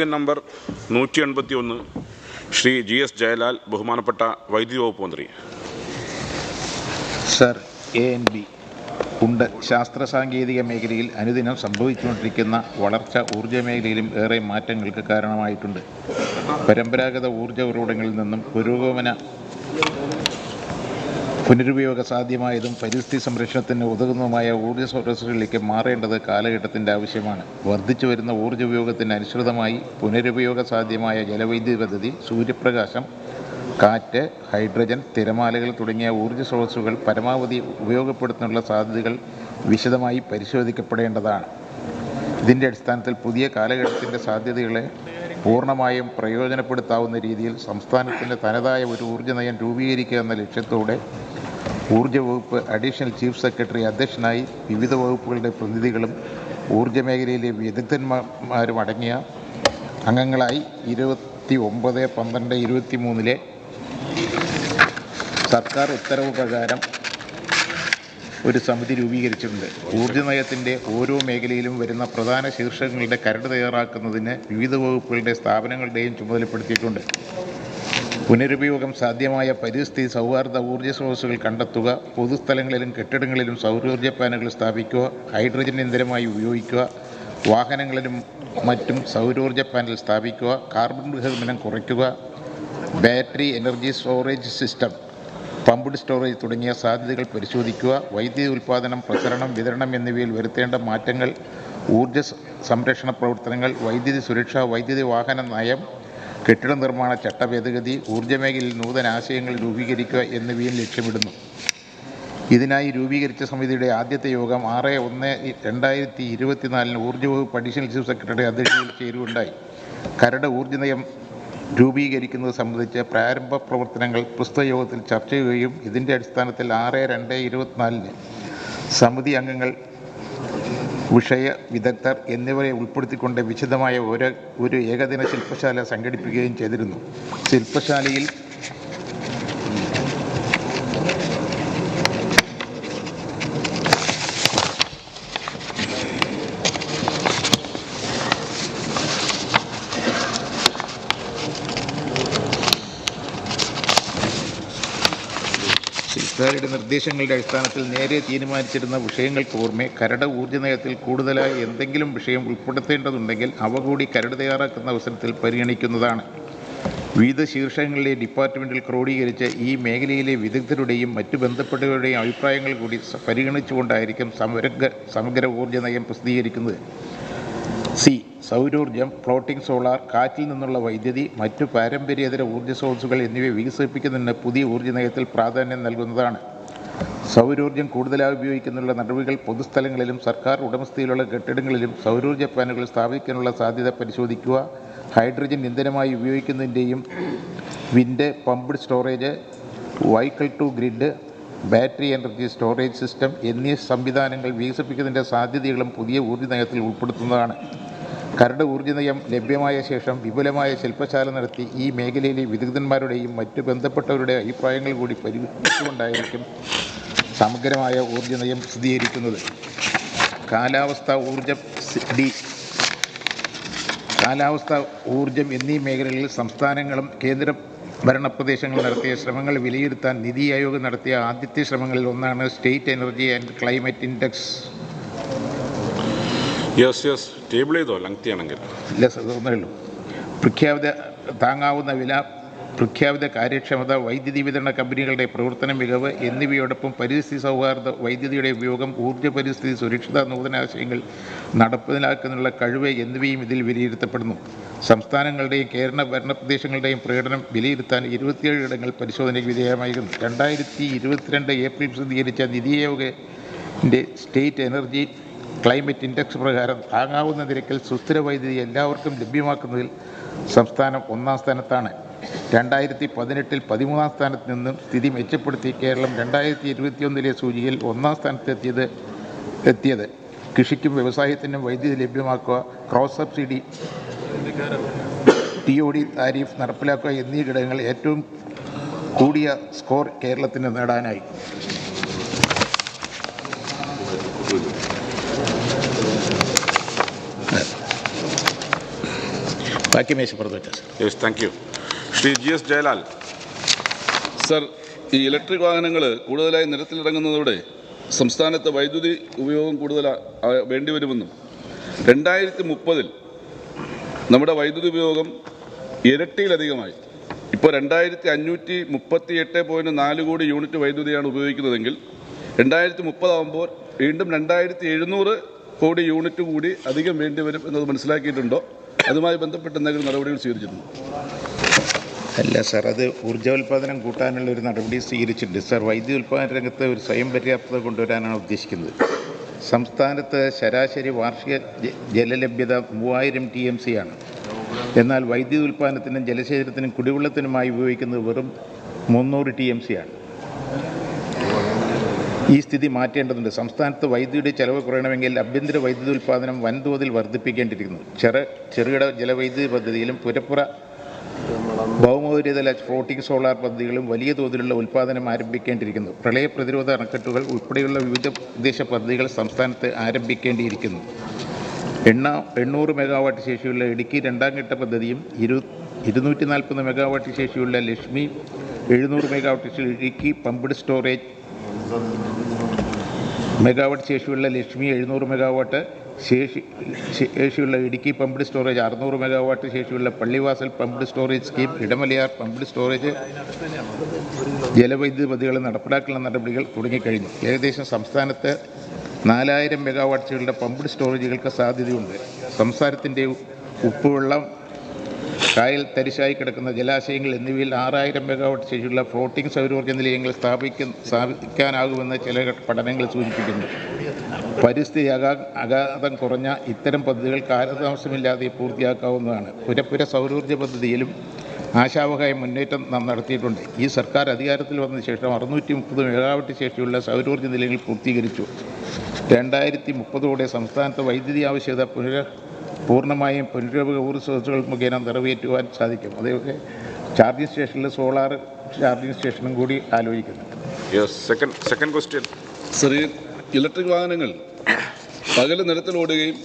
ചോദ്യം നമ്പർ നൂറ്റി എൺപത്തി ഒന്ന് ശ്രീ ജി എസ് ജയലാൽ ബഹുമാനപ്പെട്ട വൈദ്യുതി വകുപ്പ് മന്ത്രി. സർ എ എൻ ബി ഉണ്ട് ശാസ്ത്ര സാങ്കേതിക മേഖലയിൽ അനുദിനം സംഭവിച്ചുകൊണ്ടിരിക്കുന്ന വളർച്ച ഊർജ മേഖലയിലും ഏറെ മാറ്റങ്ങൾക്ക് കാരണമായിട്ടുണ്ട്. പരമ്പരാഗത ഊർജ ഉറവിടങ്ങളിൽ നിന്നും പുരോഗമന പുനരുപയോഗ സാധ്യമായതും പരിസ്ഥിതി സംരക്ഷണത്തിന് ഉതകുന്നതുമായ ഊർജ സ്രോതസ്സുകളിലേക്ക് മാറേണ്ടത് കാലഘട്ടത്തിന്റെ ആവശ്യമാണ്. വർദ്ധിച്ചു വരുന്ന ഊർജ ഉപയോഗത്തിന് അനുസൃതമായി പുനരുപയോഗ സാധ്യമായ ജലവൈദ്യുതി പദ്ധതി സൂര്യപ്രകാശം കാറ്റ് ഹൈഡ്രജൻ തിരമാലകൾ തുടങ്ങിയ ഊർജ സ്രോതസ്സുകൾ പരമാവധി ഉപയോഗപ്പെടുത്തുന്നതിനുള്ള സാധ്യതകൾ വിശദമായി പരിശോധിക്കപ്പെടേണ്ടതാണ്. ഇതിന്റെ അടിസ്ഥാനത്തിൽ പുതിയ കാലഘട്ടത്തിന്റെ സാധ്യതകളെ പൂർണമായും പ്രയോജനപ്പെടുത്താവുന്ന രീതിയിൽ സംസ്ഥാനത്തിന്റെ തനതായ ഒരു ഊർജ നയം രൂപീകരിക്കുക എന്ന ലക്ഷ്യത്തോടെ ഊർജ വകുപ്പ് അഡീഷണൽ ചീഫ് സെക്രട്ടറി അധ്യക്ഷനായി വിവിധ വകുപ്പുകളുടെ പ്രതിനിധികളും ഊർജ മേഖലയിലെ വിദഗ്ധന്മാരും അടങ്ങിയ അംഗങ്ങളായി ഇരുപത്തി ഒമ്പത് പന്ത്രണ്ട് ഇരുപത്തി മൂന്നിലെ സർക്കാർ ഉത്തരവ് പ്രകാരം ഒരു സമിതി രൂപീകരിച്ചിട്ടുണ്ട്. ഊർജ നയത്തിന്റെ ഓരോ മേഖലയിലും വരുന്ന പ്രധാന ശീർഷകങ്ങളുടെ കരട് തയ്യാറാക്കുന്നതിന് വിവിധ വകുപ്പുകളുടെ സ്ഥാപനങ്ങളുടെയും ചുമതലപ്പെടുത്തിയിട്ടുണ്ട്. പുനരുപയോഗം സാധ്യമായ പരിസ്ഥിതി സൗഹാർദ്ദ ഊർജ സ്രോതസ്സുകൾ കണ്ടെത്തുക പൊതുസ്ഥലങ്ങളിലും കെട്ടിടങ്ങളിലും സൗരോർജ പാനലുകൾ സ്ഥാപിക്കുക ഹൈഡ്രജൻ ഇന്ധനമായി ഉപയോഗിക്കുക വാഹനങ്ങളിലും മറ്റും സൗരോർജ പാനൽ സ്ഥാപിക്കുക കാർബൺ ബഹിർഗമനം കുറയ്ക്കുക battery energy storage system pumped storage തുടങ്ങിയ സാധ്യതകൾ പരിശോധിക്കുക വൈദ്യുതി ഉൽപ്പാദനം പ്രസരണം വിതരണം എന്നിവയിൽ വരുത്തേണ്ട മാറ്റങ്ങൾ ഊർജ സംരക്ഷണ പ്രവർത്തനങ്ങൾ വൈദ്യുതി സുരക്ഷ വൈദ്യുതി വാഹന നയം കെട്ടിട നിർമ്മാണ ചട്ട ഭേദഗതി ഊർജ മേഖലയിൽ നൂതന ആശയങ്ങൾ രൂപീകരിക്കുക എന്നിവയും ലക്ഷ്യമിടുന്നു. ഇതിനായി രൂപീകരിച്ച സമിതിയുടെ ആദ്യത്തെ യോഗം ആറ് ഒന്ന് രണ്ടായിരത്തി ഇരുപത്തിനാലിന് ഊർജ വകുപ്പ് അഡീഷണൽ ചീഫ് സെക്രട്ടറി അധ്യക്ഷതയിൽ ചേരുകയുണ്ടായി. കരട് ഊർജ നയം രൂപീകരിക്കുന്നത് സംബന്ധിച്ച് പ്രാരംഭ പ്രവർത്തനങ്ങൾ പ്രസ്തുത യോഗത്തിൽ ചർച്ച ചെയ്യുകയും ഇതിന്റെ അടിസ്ഥാനത്തിൽ ആറ് രണ്ട് ഇരുപത്തിനാലിന് സമിതി അംഗങ്ങൾ വിഷയ വിദഗ്ധർ എന്നിവരെ ഉൾപ്പെടുത്തിക്കൊണ്ട് വിശദമായ ഒരു ഒരു ഏകദിന ശില്പശാല സംഘടിപ്പിക്കുകയും ചെയ്തിരുന്നു. ശില്പശാലയിൽ ശില്പശാലയുടെ നിർദ്ദേശങ്ങളുടെ അടിസ്ഥാനത്തിൽ നേരെ തീരുമാനിച്ചിരുന്ന വിഷയങ്ങൾക്ക് പുറമെ കരട് ഊർജ നയത്തിൽ കൂടുതലായി എന്തെങ്കിലും വിഷയം ഉൾപ്പെടുത്തേണ്ടതുണ്ടെങ്കിൽ അവ കൂടി കരട് തയ്യാറാക്കുന്ന അവസരത്തിൽ പരിഗണിക്കുന്നതാണ്. വിവിധ ശീർഷകങ്ങളിലെ ഡിപ്പാർട്ട്മെന്റിൽ ക്രോഡീകരിച്ച് ഈ മേഖലയിലെ വിദഗ്ധരുടെയും മറ്റ് ബന്ധപ്പെട്ടവരുടെയും അഭിപ്രായങ്ങൾ കൂടി പരിഗണിച്ചുകൊണ്ടായിരിക്കും സമഗ്ര സമഗ്ര ഊർജ നയം പ്രസിദ്ധീകരിക്കുന്നത്. സി. സൗരോർജം ഫ്ലോട്ടിംഗ് സോളാർ കാറ്റിൽ നിന്നുള്ള വൈദ്യുതി മറ്റു പാരമ്പര്യേതര ഊർജ സ്രോതസ്സുകൾ എന്നിവ വികസിപ്പിക്കുന്നതിന് പുതിയ ഊർജ നയത്തിൽ പ്രാധാന്യം നൽകുന്നതാണ്. സൗരോർജം കൂടുതലായി ഉപയോഗിക്കുന്നുള്ള നടപടികൾ പൊതുസ്ഥലങ്ങളിലും സർക്കാർ ഉടമസ്ഥയിലുള്ള കെട്ടിടങ്ങളിലും സൗരോർജ പാനലുകൾ സ്ഥാപിക്കാനുള്ള സാധ്യത പരിശോധിക്കുക ഹൈഡ്രജൻ ഇന്ധനമായി ഉപയോഗിക്കുന്നതിന്റെയും wind pumped storage vehicle to grid battery energy storage system എന്നീ സംവിധാനങ്ങൾ വികസിപ്പിക്കുന്നതിന്റെ സാധ്യതകളും പുതിയ ഊർജ നയത്തിൽ ഉൾപ്പെടുത്തുന്നതാണ്. കരട് ഊർജ നയം ലഭ്യമായ ശേഷം വിപുലമായ ശില്പശാല നടത്തി ഈ മേഖലയിലെ വിദഗ്ധന്മാരുടെയും മറ്റു ബന്ധപ്പെട്ടവരുടെ അഭിപ്രായങ്ങൾ കൂടി പരിഗണിച്ചുകൊണ്ടായിരിക്കും സമഗ്രമായ ഊർജ നയം സ്ഥിരീകരിക്കുന്നത്. കാലാവസ്ഥ ഊർജം ഡി കാലാവസ്ഥ ഊർജം എന്നീ മേഖലകളിൽ സംസ്ഥാനങ്ങളും കേന്ദ്ര ഭരണ പ്രദേശങ്ങൾ നടത്തിയ ശ്രമങ്ങൾ വിലയിരുത്താൻ നിതി ആയോഗ് നടത്തിയ ആദ്യത്തെ ശ്രമങ്ങളിൽ ഒന്നാണ് state energy and climate index. Yes yes table ചെയ്തോ ലങ്തി ആണെങ്കിൽ. പ്രഖ്യാപിത താങ്ങാവുന്ന വില പ്രഖ്യാപിത കാര്യക്ഷമത വൈദ്യുതി വിതരണ കമ്പനികളുടെ പ്രവർത്തന മികവ് എന്നിവയോടൊപ്പം പരിസ്ഥിതി സൗഹാർദ്ദ വൈദ്യുതിയുടെ ഉപയോഗം ഊർജ പരിസ്ഥിതി സുരക്ഷിത നൂതനാശയങ്ങൾ നടപ്പിലാക്കുന്നതിനുള്ള കഴിവ് എന്നിവയും ഇതിൽ വിലയിരുത്തപ്പെടുന്നു. സംസ്ഥാനങ്ങളുടെയും കേരള ഭരണപ്രദേശങ്ങളുടെയും പ്രകടനം വിലയിരുത്താൻ ഇരുപത്തിയേഴ് ഇടങ്ങൾ പരിശോധനയ്ക്ക് വിധേയമായിരുന്നു. രണ്ടായിരത്തി ഇരുപത്തിരണ്ട് ഏപ്രിൽ പ്രസിദ്ധീകരിച്ച നിതി ആയോഗിന്റെ സ്റ്റേറ്റ് എനർജി ക്ലൈമറ്റ് ഇൻഡെക്സ് പ്രകാരം താങ്ങാവുന്ന നിരക്കിൽ സുസ്ഥിര വൈദ്യുതി എല്ലാവർക്കും ലഭ്യമാക്കുന്നതിൽ സംസ്ഥാനം ഒന്നാം സ്ഥാനത്താണ്. രണ്ടായിരത്തി പതിനെട്ടിൽ പതിമൂന്നാം സ്ഥാനത്ത് നിന്നും സ്ഥിതി മെച്ചപ്പെടുത്തി കേരളം രണ്ടായിരത്തി ഇരുപത്തിയൊന്നിലെ സൂചിയിൽ ഒന്നാം സ്ഥാനത്തെത്തിയത് എത്തിയത്. കൃഷിക്കും വ്യവസായത്തിനും വൈദ്യുതി ലഭ്യമാക്കുക cross subsidy T O D tariff നടപ്പിലാക്കുക എന്നീ ഘടകങ്ങൾ ഏറ്റവും കൂടിയ സ്കോർ കേരളത്തിന് നേടാനായി. ബാക്കി മേശപ്പുറത്ത് വെച്ചാൽ sir yes thank you Shri G S Jayalal sir ഈ ഇലക്ട്രിക് വാഹനങ്ങൾ കൂടുതലായി നിരത്തിലിറങ്ങുന്നതോടെ സംസ്ഥാനത്ത് വൈദ്യുതി ഉപയോഗം കൂടുതൽ വേണ്ടിവരുമെന്നും രണ്ടായിരത്തി മുപ്പതിൽ നമ്മുടെ വൈദ്യുതി ഉപയോഗം ഇരട്ടിയിലധികമായി. ഇപ്പോൾ രണ്ടായിരത്തി അഞ്ഞൂറ്റി മുപ്പത്തി എട്ട് പോയിന്റ് നാല് കോടി യൂണിറ്റ് വൈദ്യുതിയാണ് ഉപയോഗിക്കുന്നതെങ്കിൽ രണ്ടായിരത്തി മുപ്പതാകുമ്പോൾ വീണ്ടും രണ്ടായിരത്തി എഴുന്നൂറ് കോടി യൂണിറ്റ് കൂടി അധികം വേണ്ടിവരും എന്നത് മനസ്സിലാക്കിയിട്ടുണ്ടോ? അതുമായി ബന്ധപ്പെട്ട് എന്തെങ്കിലും നടപടികൾ സ്വീകരിച്ചിരുന്നു അല്ല സർ അത് ഊർജോൽപാദനം കൂട്ടാനുള്ള ഒരു നടപടി സ്വീകരിച്ചിട്ടുണ്ട്. സാർ വൈദ്യുതി ഉൽപ്പാദന രംഗത്ത് ഒരു സ്വയം പര്യാപ്തത കൊണ്ടുവരാനാണ് ഉദ്ദേശിക്കുന്നത്. സംസ്ഥാനത്ത് ശരാശരി വാർഷിക ജലലഭ്യത മൂവായിരം ടി എം സി ആണ്. എന്നാൽ വൈദ്യുതി ഉൽപ്പാദനത്തിനും ജലശേഖരത്തിനും കുടിവെള്ളത്തിനുമായി ഉപയോഗിക്കുന്നത് വെറും മുന്നൂറ് ടി എം സി ആണ്. ഈ സ്ഥിതി മാറ്റേണ്ടതുണ്ട്. സംസ്ഥാനത്ത് വൈദ്യുതിയുടെ ചെലവ് കുറയണമെങ്കിൽ ആഭ്യന്തര വൈദ്യുതി ഉൽപ്പാദനം വൻതോതിൽ വർദ്ധിപ്പിക്കേണ്ടിയിരിക്കുന്നു. ചെറു ചെറുകിട ജലവൈദ്യുതി പദ്ധതിയിലും പുരപ്പുറ ഭൗമോപരിതല ഫ്ലോട്ടിംഗ് സോളാർ പദ്ധതികളും വലിയ തോതിലുള്ള ഉൽപ്പാദനം ആരംഭിക്കേണ്ടിയിരിക്കുന്നു. പ്രളയ പ്രതിരോധ അണക്കെട്ടുകൾ ഉൾപ്പെടെയുള്ള വിവിധ ഉദ്ദേശ പദ്ധതികൾ സംസ്ഥാനത്ത് ആരംഭിക്കേണ്ടിയിരിക്കുന്നു. എണ്ണ എണ്ണൂറ് മെഗാവാട്ട് ശേഷിയുള്ള ഇടുക്കി രണ്ടാം ഘട്ട പദ്ധതിയും ഇരു ഇരുന്നൂറ്റി നാൽപ്പത് മെഗാവാട്ട് ശേഷിയുള്ള ലക്ഷ്മി എഴുന്നൂറ് megawatt Idukki pumped storage megawatt ശേഷിയുള്ള ലക്ഷ്മി എഴുന്നൂറ് മെഗാവാട്ട് ശേഷി ശേഷിയുള്ള ഇടുക്കി പമ്പ്ഡ് സ്റ്റോറേജ് അറുന്നൂറ് മെഗാവാട്ട് ശേഷിയുള്ള Pallivasal pumped storage scheme Idamalayar pumped storage ജലവൈദ്യുതി പദ്ധതികൾ നടപ്പിലാക്കുന്ന നടപടികൾ തുടങ്ങിക്കഴിഞ്ഞു. ഏകദേശം സംസ്ഥാനത്ത് നാലായിരം മെഗാവാട്ട്സുകളുടെ പമ്പ്ഡ് സ്റ്റോറേജുകൾക്ക് സാധ്യതയുണ്ട്. സംസ്ഥാനത്തിന്റെ ഉപ്പുവെള്ളം കായൽ തരിശായി കിടക്കുന്ന ജലാശയങ്ങൾ എന്നിവയിൽ ആറായിരം മെഗാവാട്ട് ശേഷിയുള്ള ഫ്ലോട്ടിംഗ് സൗരോർജ നിലയങ്ങൾ സ്ഥാപിക്കുന്ന സ്ഥാപിക്കാനാകുമെന്ന് ചില പഠനങ്ങൾ സൂചിപ്പിക്കുന്നു. പരിസ്ഥിതി അകാ അഗാധം കുറഞ്ഞ ഇത്തരം പദ്ധതികൾ കാലതാമസമില്ലാതെ പൂർത്തിയാക്കാവുന്നതാണ്. പുരപ്പുര സൗരോർജ പദ്ധതിയിലും ആശാവഹമായ മുന്നേറ്റം നാം നടത്തിയിട്ടുണ്ട്. ഈ സർക്കാർ അധികാരത്തിൽ വന്ന ശേഷം അറുന്നൂറ്റി മുപ്പത് മെഗാവാട്ട് ശേഷിയുള്ള സൗരോർജ നിലയങ്ങൾ പൂർത്തീകരിച്ചു. രണ്ടായിരത്തി മുപ്പതോടെ സംസ്ഥാനത്ത് വൈദ്യുതി ആവശ്യകത പുനര പൂർണമായും പുനരുപയോഗ ഊർജ സ്രോതസ്സുകൾ മുഖേന നിറവേറ്റുവാൻ സാധിക്കും. അതേപോലെ ചാർജിംഗ് സ്റ്റേഷനിൽ സോളാർ ചാർജിംഗ് സ്റ്റേഷനും കൂടി ആലോചിക്കുന്നു. Yes second second question sir ഈ ഇലക്ട്രിക് വാഹനങ്ങൾ പകൽ നിരത്തിലോടുകയും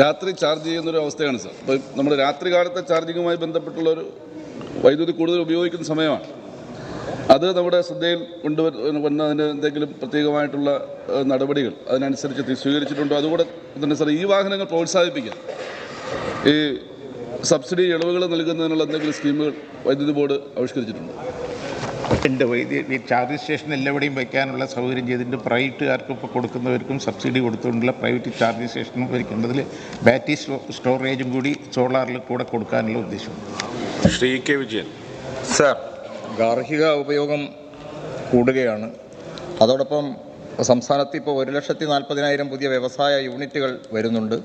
രാത്രി ചാർജ് ചെയ്യുന്നൊരു അവസ്ഥയാണ് സർ അപ്പോൾ നമ്മുടെ രാത്രി കാലത്തെ ചാർജിങ്ങുമായി ബന്ധപ്പെട്ടുള്ള ഒരു വൈദ്യുതി കൂടുതൽ ഉപയോഗിക്കുന്ന സമയമാണ്. അത് നമ്മുടെ ശ്രദ്ധയിൽ കൊണ്ടുവരുന്ന അതിന് എന്തെങ്കിലും പ്രത്യേകമായിട്ടുള്ള നടപടികൾ അതിനനുസരിച്ച് തി- സ്വീകരിച്ചിട്ടുണ്ടോ. അതുകൂടെ തന്നെ സാർ ഈ വാഹനങ്ങൾ പ്രോത്സാഹിപ്പിക്കാൻ ഈ സബ്സിഡി ഇളവുകൾ നൽകുന്നതിനുള്ള എന്തെങ്കിലും സ്കീമുകൾ വൈദ്യുതി ബോർഡ് ആവിഷ്കരിച്ചിട്ടുണ്ടോ. ഉണ്ട് വൈദ്യുതി ഈ ചാർജ് സ്റ്റേഷൻ എല്ലാവിടെയും വയ്ക്കാനുള്ള സൗകര്യം ചെയ്തിട്ടുണ്ട് പ്രൈവറ്റുകാർക്കും ഇപ്പോൾ കൊടുക്കുന്നവർക്കും സബ്സിഡി കൊടുത്തുകൊണ്ടുള്ള പ്രൈവറ്റ് ചാർജ് സ്റ്റേഷനും വയ്ക്കേണ്ടതിൽ ബാറ്ററി സ്റ്റോ- സ്റ്റോറേജും കൂടി സോളാറിൽ കൂടെ കൊടുക്കാനുള്ള ഉദ്ദേശമുണ്ട്. ശ്രീ കെ വിജയൻ. സർ ഗാർഹിക ഉപയോഗം കൂടുകയാണ്. അതോടൊപ്പം സംസ്ഥാനത്ത് ഇപ്പോൾ ഒരു ലക്ഷത്തി നാൽപ്പതിനായിരം പുതിയ വ്യവസായ യൂണിറ്റുകൾ വരുന്നുണ്ട്.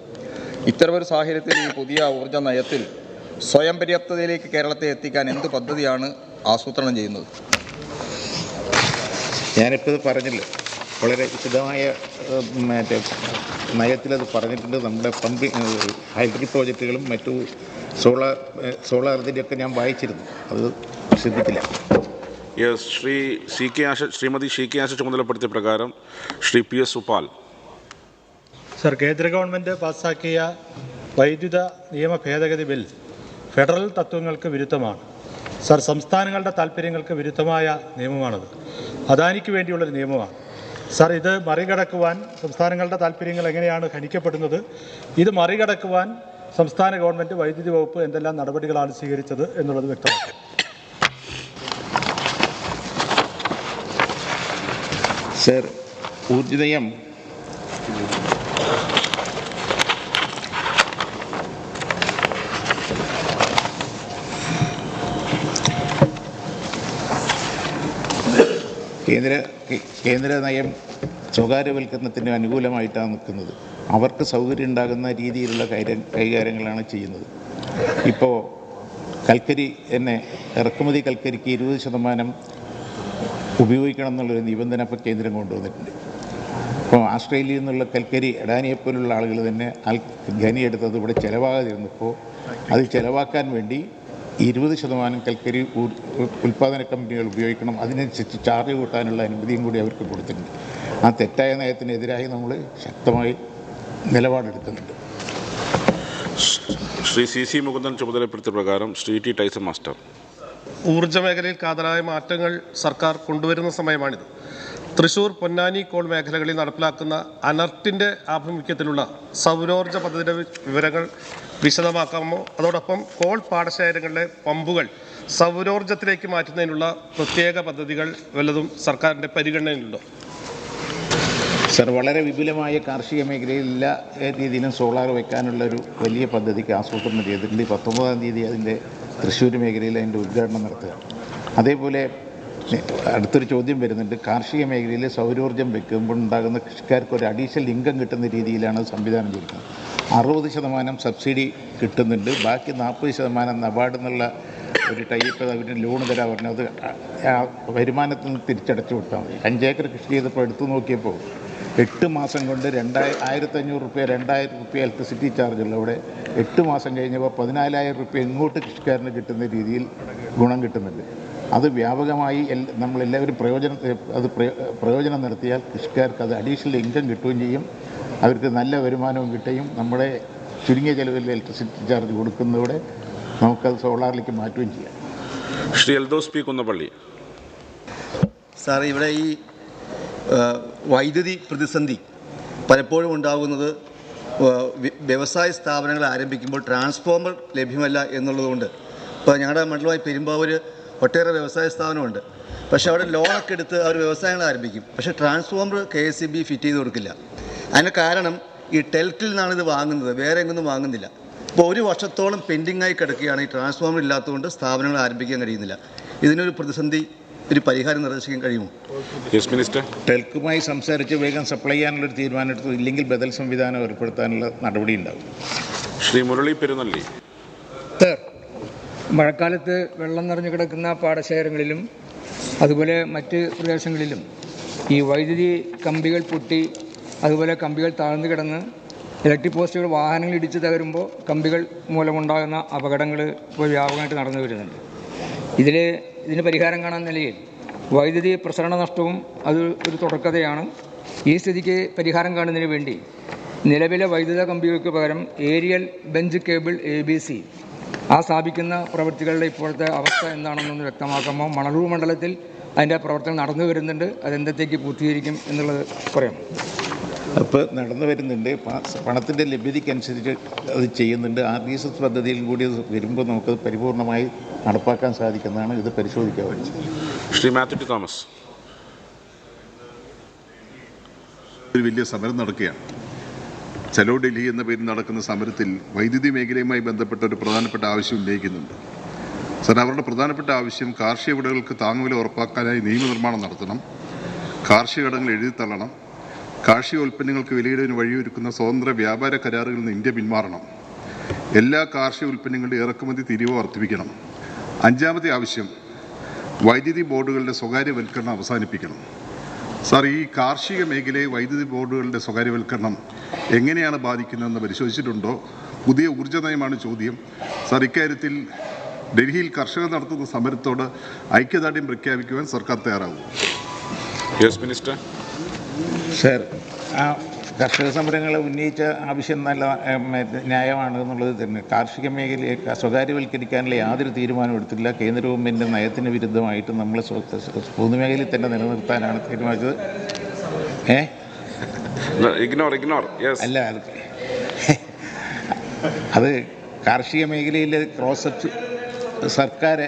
ഇത്തരമൊരു സാഹചര്യത്തിൽ ഈ പുതിയ ഊർജ നയത്തിൽ സ്വയം പര്യാപ്തതയിലേക്ക് കേരളത്തെ എത്തിക്കാൻ എന്ത് പദ്ധതിയാണ് ആസൂത്രണം ചെയ്യുന്നത്? ഞാനിപ്പോൾ പറഞ്ഞില്ല. വളരെ വിശദമായ മറ്റേ നയത്തിലത് പറഞ്ഞിട്ടുണ്ട്. നമ്മുടെ പമ്പി ഹൈഡ്രിക് പ്രോജക്റ്റുകളും മറ്റു സോളാർ സോളാർ ഇതിന്റെയൊക്കെ ഞാൻ വായിച്ചിരുന്നു. അത് ശ്രദ്ധിക്കില്ല yes Shri C K Asha Shrimati C K Asha ചുമതലപ്പെടുത്തിയ പ്രകാരം Shri P S Supal. Sir കേന്ദ്ര ഗവൺമെന്റ് പാസ്സാക്കിയ വൈദ്യുത നിയമ ഭേദഗതി ബിൽ ഫെഡറൽ തത്വങ്ങൾക്ക് വിരുദ്ധമാണ്. സർ സംസ്ഥാനങ്ങളുടെ താല്പര്യങ്ങൾക്ക് വിരുദ്ധമായ നിയമമാണത്. അദാനിക്ക് വേണ്ടിയുള്ളൊരു നിയമമാണ്. സർ ഇത് മറികടക്കുവാൻ സംസ്ഥാനങ്ങളുടെ താല്പര്യങ്ങൾ എങ്ങനെയാണ് ഹനിക്കപ്പെടുന്നത് ഇത് മറികടക്കുവാൻ സംസ്ഥാന ഗവൺമെന്റ് വൈദ്യുതി വകുപ്പ് എന്തെല്ലാം നടപടികളാണ് സ്വീകരിച്ചത് എന്നുള്ളത് വ്യക്തമാക്കും. സർ ഊർജിതയം. കേന്ദ്ര കേന്ദ്ര നയം സ്വകാര്യവൽക്കരണത്തിന് അനുകൂലമായിട്ടാണ് നിൽക്കുന്നത്. അവർക്ക് സൗകര്യം ഉണ്ടാകുന്ന രീതിയിലുള്ള കാര്യം കൈകാര്യങ്ങളാണ് ചെയ്യുന്നത്. ഇപ്പോൾ കൽക്കരി തന്നെ ഇറക്കുമതി കൽക്കരിക്ക് ഇരുപത് ശതമാനം ഉപയോഗിക്കണം എന്നുള്ളൊരു നിബന്ധന ഇപ്പോൾ കേന്ദ്രം കൊണ്ടുവന്നിട്ടുണ്ട്. ഇപ്പോൾ ആസ്ട്രേലിയയിൽ നിന്നുള്ള കൽക്കരി എടാനിയെപ്പോലുള്ള ആളുകൾ തന്നെ അൽ ഖനി എടുത്തത് ഇവിടെ ചിലവാകാതിരുന്നപ്പോൾ അത് ചിലവാക്കാൻ വേണ്ടി ഇരുപത് ശതമാനം കൽക്കരി ഉൽപ്പാദന കമ്പനികൾ ഉപയോഗിക്കണം. അതിനനുസരിച്ച് ചാർജ് കൂട്ടാനുള്ള അനുമതിയും കൂടി അവർക്ക് കൊടുത്തിട്ടുണ്ട്. ആ തെറ്റായ നയത്തിനെതിരായി നമ്മൾ ശക്തമായി നിലപാടെടുക്കുന്നുണ്ട്. ശ്രീ സി സി മുകുന്ദൻ ചുമതലപ്പെടുത്തിയ പ്രകാരം ശ്രീ ടി ടൈസൺ മാസ്റ്റർ. ഊർജ മേഖലയിൽ കാതലായ മാറ്റങ്ങൾ സർക്കാർ കൊണ്ടുവരുന്ന സമയമാണിത്. തൃശൂർ പൊന്നാനി കോൾ മേഖലകളിൽ നടപ്പിലാക്കുന്ന അനർട്ടിന്റെ ആഭിമുഖ്യത്തിലുള്ള സൗരോർജ പദ്ധതിയുടെ വിവരങ്ങൾ വിശദമാക്കാമോ? അതോടൊപ്പം കോൾ പാടശേഖരങ്ങളിലെ പമ്പുകൾ സൗരോർജത്തിലേക്ക് മാറ്റുന്നതിനുള്ള പ്രത്യേക പദ്ധതികൾ വല്ലതും സർക്കാരിന്റെ പരിഗണനയിലുണ്ടോ? സർ വളരെ വിപുലമായ കാർഷിക മേഖലയിൽ എല്ലാ രീതിയിലും സോളാർ വെക്കാനുള്ള ഒരു വലിയ പദ്ധതിക്ക് ആസൂത്രണം ചെയ്തിട്ടുണ്ട്. ഈ പത്തൊമ്പതാം തീയതി അതിന്റെ തൃശ്ശൂർ മേഖലയിൽ അതിന്റെ ഉദ്ഘാടനം നടത്തുക. അതേപോലെ അടുത്തൊരു ചോദ്യം വരുന്നുണ്ട്. കാർഷിക മേഖലയിൽ സൗരോർജം വെക്കുമ്പോൾ ഉണ്ടാകുന്ന കൃഷിക്കാർക്ക് ഒരു അഡീഷണൽ ഇൻകം കിട്ടുന്ന രീതിയിലാണ് സംവിധാനം ചെയ്യുന്നത് അറുപത് ശതമാനം സബ്സിഡി കിട്ടുന്നുണ്ട്. ബാക്കി നാൽപ്പത് ശതമാനം നബാർഡ് എന്നുള്ള ഒരു ടൈപ്പ് അവർ ലോൺ തരാൻ പറഞ്ഞു അത് വരുമാനത്തിൽ നിന്ന് തിരിച്ചടച്ചു വിട്ടാൽ മതി. അഞ്ചേക്കർ കൃഷി ചെയ്തപ്പോൾ എടുത്തു നോക്കിയപ്പോൾ എട്ട് മാസം കൊണ്ട് രണ്ടായി ആയിരത്തഞ്ഞൂറ് റുപ്യ രണ്ടായിരം റുപ്യ ഇലക്ട്രിസിറ്റി ചാർജുള്ള ഇവിടെ എട്ട് മാസം കഴിഞ്ഞപ്പോൾ പതിനാലായിരം റുപ്യ ഇങ്ങോട്ട് കൃഷിക്കാരന് കിട്ടുന്ന രീതിയിൽ ഗുണം കിട്ടുന്നുണ്ട്. അത് വ്യാപകമായി എൽ- നമ്മളെല്ലാവരും പ്രയോജനം അത് പ്രയോ- പ്രയോജനം നടത്തിയാൽ കൃഷിക്കാർക്ക് അത് അഡീഷണൽ ഇൻകം കിട്ടുകയും ചെയ്യും. അവർക്ക് നല്ല വരുമാനവും കിട്ടുകയും നമ്മുടെ ചുരുങ്ങിയ ചെലവിൽ ഇലക്ട്രിസിറ്റി ചാർജ് കൊടുക്കുന്നതോടെ നമുക്കത് സോളാറിലേക്ക് മാറ്റുകയും ചെയ്യാം. ശ്രീ എൽദോസ് പി കുന്നപ്പള്ളി. സാർ ഇവിടെ ഈ വൈദ്യുതി പ്രതിസന്ധി പലപ്പോഴും ഉണ്ടാകുന്നത് വ്യവസായ സ്ഥാപനങ്ങൾ ആരംഭിക്കുമ്പോൾ ട്രാൻസ്ഫോമർ ലഭ്യമല്ല എന്നുള്ളതുകൊണ്ട്. ഇപ്പോൾ ഞങ്ങളുടെ മണ്ഡലമായി പെരുമ്പാവൂർ ഒട്ടേറെ വ്യവസായ സ്ഥാപനമുണ്ട്. പക്ഷേ അവിടെ ലോണൊക്കെ എടുത്ത് അവർ വ്യവസായങ്ങൾ ആരംഭിക്കും. പക്ഷേ transformer K S C B fit ചെയ്ത് കൊടുക്കില്ല. അതിന് കാരണം ഈ ടെൽറ്റിൽ നിന്നാണ് ഇത് വാങ്ങുന്നത് വേറെ എങ്ങൊന്നും വാങ്ങുന്നില്ല. ഇപ്പോൾ ഒരു വർഷത്തോളം പെൻഡിങ്ങായി കിടക്കുകയാണ് ഈ ട്രാൻസ്ഫോമർ ഇല്ലാത്തതുകൊണ്ട് സ്ഥാപനങ്ങൾ ആരംഭിക്കാൻ കഴിയുന്നില്ല. ഇതിനൊരു പ്രതിസന്ധി ഒരു പരിഹാരം നിർദ്ദേശിക്കാൻ കഴിയുമോ? യെസ് മിനിസ്റ്റർ ടെൽക്കുമായി സംസാരിച്ച് വേഗം സപ്ലൈ ചെയ്യാനുള്ള ഒരു തീരുമാനം എടുത്തു ഇല്ലെങ്കിൽ ബദൽ സംവിധാനം ഏർപ്പെടുത്താനുള്ള നടപടി ഉണ്ടാകും. ശ്രീ മുരളി പെരുന്നള്ളി. സർ മഴക്കാലത്ത് വെള്ളം നിറഞ്ഞു കിടക്കുന്ന പാടശേഖരങ്ങളിലും അതുപോലെ മറ്റ് പ്രദേശങ്ങളിലും ഈ വൈദ്യുതി കമ്പികൾ പൊട്ടി അതുപോലെ കമ്പികൾ താഴ്ന്നു കിടന്ന് ഇലക്ട്രിക് പോസ്റ്റുകൾ വാഹനങ്ങൾ ഇടിച്ച് തകരുമ്പോൾ കമ്പികൾ മൂലമുണ്ടാകുന്ന അപകടങ്ങൾ ഇപ്പോൾ വ്യാപകമായിട്ട് നടന്നു വരുന്നുണ്ട്. ഇതിൽ ഇതിന് പരിഹാരം കാണാൻ നിലയിൽ വൈദ്യുതി പ്രസരണ നഷ്ടവും അത് ഒരു തുടക്കതയാണ്. ഈ സ്ഥിതിക്ക് പരിഹാരം കാണുന്നതിന് വേണ്ടി നിലവിലെ വൈദ്യുത കമ്പികൾക്ക് പകരം aerial bench cable A B C ആ സ്ഥാപിക്കുന്ന പ്രവൃത്തികളുടെ ഇപ്പോഴത്തെ അവസ്ഥ എന്താണെന്നൊന്ന് വ്യക്തമാക്കുമ്പോൾ മണലൂർ മണ്ഡലത്തിൽ അതിന്റെ പ്രവർത്തനം നടന്നു വരുന്നുണ്ട്. അതെന്തത്തേക്ക് പൂർത്തീകരിക്കും എന്നുള്ളത് പറയാം. അപ്പോൾ നടന്നു വരുന്നുണ്ട്. പണത്തിന്റെ ലഭ്യതയ്ക്കനുസരിച്ച് അത് ചെയ്യുന്നുണ്ട്. ആർ ഡി എസ് എസ് പദ്ധതിയിൽ കൂടി അത് വരുമ്പോൾ നമുക്കത് പരിപൂർണമായി നടപ്പാക്കാൻ സാധിക്കുന്നതാണ് ഇത് പരിശോധിക്കാൻ വേണ്ടി ശ്രീ മാത്യു ടി തോമസ്. ഒരു വലിയ സമരം നടക്കുകയാണ്. ചലോ ഡൽഹി എന്ന പേരിൽ നടക്കുന്ന സമരത്തിൽ വൈദ്യുതി മേഖലയുമായി ബന്ധപ്പെട്ട ഒരു പ്രധാനപ്പെട്ട ആവശ്യം ഉന്നയിക്കുന്നുണ്ട്. സാർ അവരുടെ പ്രധാനപ്പെട്ട ആവശ്യം കാർഷിക വിളകൾക്ക് താങ്ങുവില ഉറപ്പാക്കാനായി നിയമനിർമ്മാണം നടത്തണം. കാർഷിക കടങ്ങൾ എഴുതി തള്ളണം കാർഷിക ഉൽപ്പന്നങ്ങൾക്ക് വിലയിടവിന് വഴിയൊരുക്കുന്ന സ്വതന്ത്ര വ്യാപാര കരാറുകളിൽ നിന്ന് ഇന്ത്യ പിന്മാറണം. എല്ലാ കാർഷിക ഉൽപ്പന്നങ്ങളുടെ ഇറക്കുമതി തിരിവ് വർദ്ധിപ്പിക്കണം. അഞ്ചാമത്തെ ആവശ്യം വൈദ്യുതി ബോർഡുകളുടെ സ്വകാര്യവൽക്കരണം അവസാനിപ്പിക്കണം. സാർ ഈ കാർഷിക മേഖലയെ വൈദ്യുതി ബോർഡുകളുടെ സ്വകാര്യവൽക്കരണം എങ്ങനെയാണ് ബാധിക്കുന്നതെന്ന് പരിശോധിച്ചിട്ടുണ്ടോ? പുതിയ ഊർജ നയമാണ് ചോദ്യം. സാർ ഇക്കാര്യത്തിൽ ഡൽഹിയിൽ കർഷകർ നടത്തുന്ന സമരത്തോട് ഐക്യദാർഢ്യം പ്രഖ്യാപിക്കുവാൻ സർക്കാർ തയ്യാറാകും. Yes minister. സർ ആ. കർഷക സമരങ്ങളെ ഉന്നയിച്ച ആവശ്യം നല്ല ന്യായമാണ് എന്നുള്ളത് തന്നെ. കാർഷിക മേഖലയെ സ്വകാര്യവൽക്കരിക്കാനുള്ള യാതൊരു തീരുമാനവും എടുത്തില്ല കേന്ദ്ര ഗവൺമെന്റിന്റെ നയത്തിന് വിരുദ്ധമായിട്ട് നമ്മൾ പൊതുമേഖലയിൽ തന്നെ നിലനിർത്താനാണ് തീരുമാനിച്ചത്. ഏ? ഇഗ്നോർ ഇഗ്നോർ യെസ് അല്ല അത് അത് കാർഷിക മേഖലയിൽ ക്രോസ് സർക്കാർ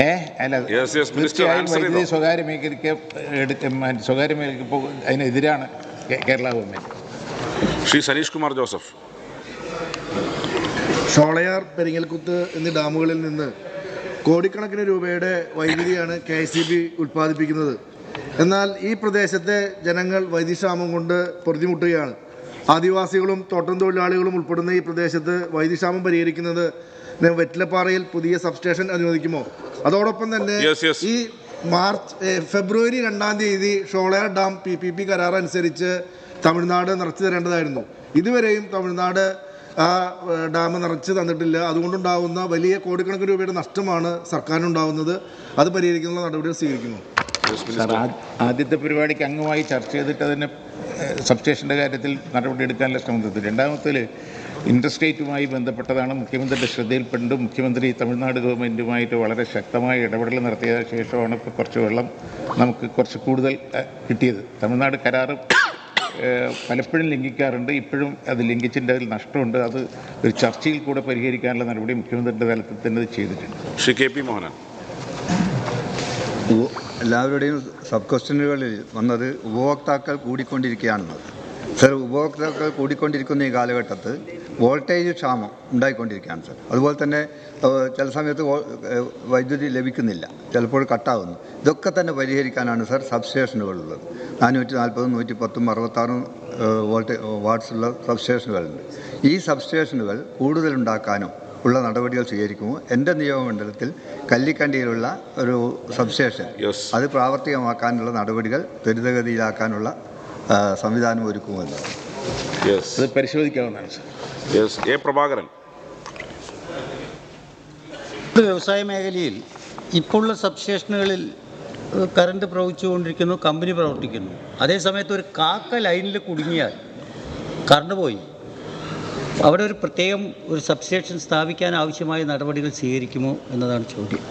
ഏ? അല്ല തീർച്ചയായും വൈദ്യുതി. സ്വകാര്യ മേഖലയ്ക്ക് എടുക്ക സ്വകാര്യ മേഖലയ്ക്ക് അതിനെതിരാണ് കേരള ഗവൺമെന്റ് ശ്രീ സനീഷ് കുമാർ ജോസഫ്. ഷോളയാർ പെരിങ്ങൽക്കുത്ത് എന്നീ ഡാമുകളിൽ നിന്ന് കോടിക്കണക്കിന് രൂപയുടെ വൈദ്യുതിയാണ് കെ എസ് സി ബി ഉൽപ്പാദിപ്പിക്കുന്നത്. എന്നാൽ ഈ പ്രദേശത്തെ ജനങ്ങൾ വൈദ്യുതി ക്ഷാമം കൊണ്ട് പൊറുതിമുട്ടുകയാണ്. ആദിവാസികളും തോട്ടം തൊഴിലാളികളും ഉൾപ്പെടുന്ന ഈ പ്രദേശത്ത് വൈദ്യുതിക്ഷാമം പരിഹരിക്കുന്നത് വെറ്റിലപ്പാറയിൽ പുതിയ സബ്സ്റ്റേഷൻ അനുവദിക്കുമോ? അതോടൊപ്പം തന്നെ. ഈ മാർച്ച് ഫെബ്രുവരി രണ്ടാം തീയതി Sholayar dam P P P കരാർ അനുസരിച്ച് തമിഴ്നാട് നിറച്ചു തരേണ്ടതായിരുന്നു. ഇതുവരെയും തമിഴ്നാട് ആ ഡാം നിറച്ച് തന്നിട്ടില്ല. അതുകൊണ്ടുണ്ടാകുന്ന വലിയ കോടിക്കണക്കിന് രൂപയുടെ നഷ്ടമാണ് സർക്കാരിനുണ്ടാകുന്നത് അത് പരിഹരിക്കുന്ന നടപടികൾ സ്വീകരിക്കുന്നു സാർ ആദ്യത്തെ പരിപാടിക്ക് അംഗമായി ചർച്ച ചെയ്തിട്ട് അതിന് സബ്സ്റ്റേഷന്റെ കാര്യത്തിൽ നടപടിയെടുക്കാനുള്ള ശ്രമം നടത്തി രണ്ടാമത്തിൽ ഇൻഡസ്ട്രേറ്റുമായി ബന്ധപ്പെട്ടതാണ് മുഖ്യമന്ത്രിയുടെ ശ്രദ്ധയിൽപ്പെട്ട് മുഖ്യമന്ത്രി തമിഴ്നാട് ഗവൺമെന്റുമായിട്ട് വളരെ ശക്തമായ ഇടപെടൽ നടത്തിയ ശേഷമാണ് ഇപ്പോൾ കുറച്ച് വെള്ളം നമുക്ക് കുറച്ച് കൂടുതൽ കിട്ടിയത്. തമിഴ്നാട് കരാറ് പലപ്പോഴും ലംഘിക്കാറുണ്ട്. ഇപ്പോഴും അത് ലംഘിച്ചിന്റെ അതിൽ നഷ്ടമുണ്ട്. അത് ഒരു ചർച്ചയിൽ കൂടെ പരിഹരിക്കാനുള്ള നടപടി മുഖ്യമന്ത്രിയുടെ തലത്തിൽ തന്നെ ചെയ്തിട്ടുണ്ട്. Shri K P Mohanan. എല്ലാവരുടെയും സബ് ക്വസ്റ്റ്യനുകളിൽ വന്നത് ഉപഭോക്താക്കൾ കൂടിക്കൊണ്ടിരിക്കുകയാണെന്നത് സർ ഉപഭോക്താക്കൾ കൂടിക്കൊണ്ടിരിക്കുന്ന ഈ കാലഘട്ടത്ത് വോൾട്ടേജ് ക്ഷാമം ഉണ്ടായിക്കൊണ്ടിരിക്കുകയാണ് സർ. അതുപോലെ തന്നെ ചില സമയത്ത് വൈദ്യുതി ലഭിക്കുന്നില്ല. ചിലപ്പോൾ കട്ടാവുന്നു. ഇതൊക്കെ തന്നെ പരിഹരിക്കാനാണ് സർ സബ്സ്റ്റേഷനുകളുള്ളത്. നാനൂറ്റി നാൽപ്പതും നൂറ്റി പത്തും അറുപത്താറും വോൾട്ടേ വാട്ട്സുള്ള സബ്സ്റ്റേഷനുകളുണ്ട്. ഈ സബ്സ്റ്റേഷനുകൾ കൂടുതലുണ്ടാക്കാനും ഉള്ള നടപടികൾ സ്വീകരിക്കുമോ? എന്റെ നിയമമണ്ഡലത്തിൽ കല്ലിക്കണ്ടിയിലുള്ള ഒരു സബ്സ്റ്റേഷൻ അത് പ്രാവർത്തികമാക്കാനുള്ള നടപടികൾ ത്വരിതഗതിയിലാക്കാനുള്ള സംവിധാനം ഒരുക്കുമോ അത് പരിശോധിക്കാവുന്നതാണ് സാർ യെസ് എ പ്രഭാകരൻ. വ്യവസായ മേഖലയിൽ ഇപ്പോഴുള്ള സബ്സ്റ്റേഷനുകളിൽ കറണ്ട് പ്രവഹിച്ചുകൊണ്ടിരിക്കുന്നു കമ്പനി പ്രവർത്തിക്കുന്നു. അതേസമയത്ത് ഒരു കാക്ക ലൈനിൽ കുടുങ്ങിയാൽ കറണ്ട് പോയി. അവിടെ ഒരു പ്രത്യേകം ഒരു സബ്സ്റ്റേഷൻ സ്ഥാപിക്കാൻ ആവശ്യമായ നടപടികൾ സ്വീകരിക്കുമോ എന്നതാണ് ചോദ്യം.